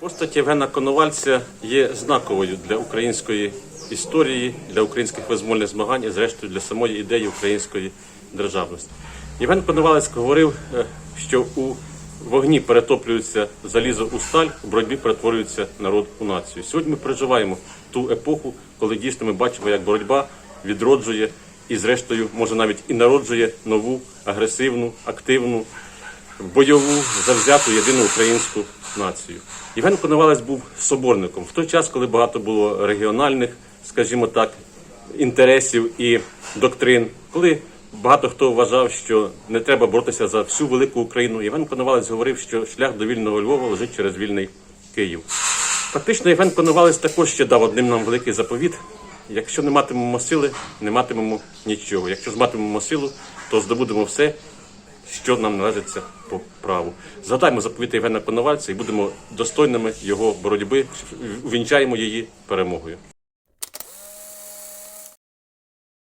Постать Євгена Коновальця є знаковою для української історії, для українських визвольних змагань і, зрештою, для самої ідеї української державності. Євген Коновалець говорив, е, що у вогні перетоплюється залізо у сталь, у боротьбі перетворюється народ у націю. Сьогодні ми переживаємо ту епоху, коли дійсно ми бачимо, як боротьба відроджує і, зрештою, може навіть і народжує нову агресивну, активну бойову, завзяту єдину українську націю. Євген Коновалець був соборником в той час, коли багато було регіональних, скажімо так, інтересів і доктрин, коли багато хто вважав, що не треба боротися за всю велику Україну. Євген Коновалець говорив, що шлях до вільного Львова лежить через вільний Київ. Фактично, Євген Коновалець також ще дав одним нам великий заповіт. Якщо не матимемо сили, не матимемо нічого. Якщо ж матимемо силу, то здобудемо все, що нам належиться по праву. Згадаймо заповіти Євгена Коновальця і будемо достойними його боротьби, увінчаємо її перемогою.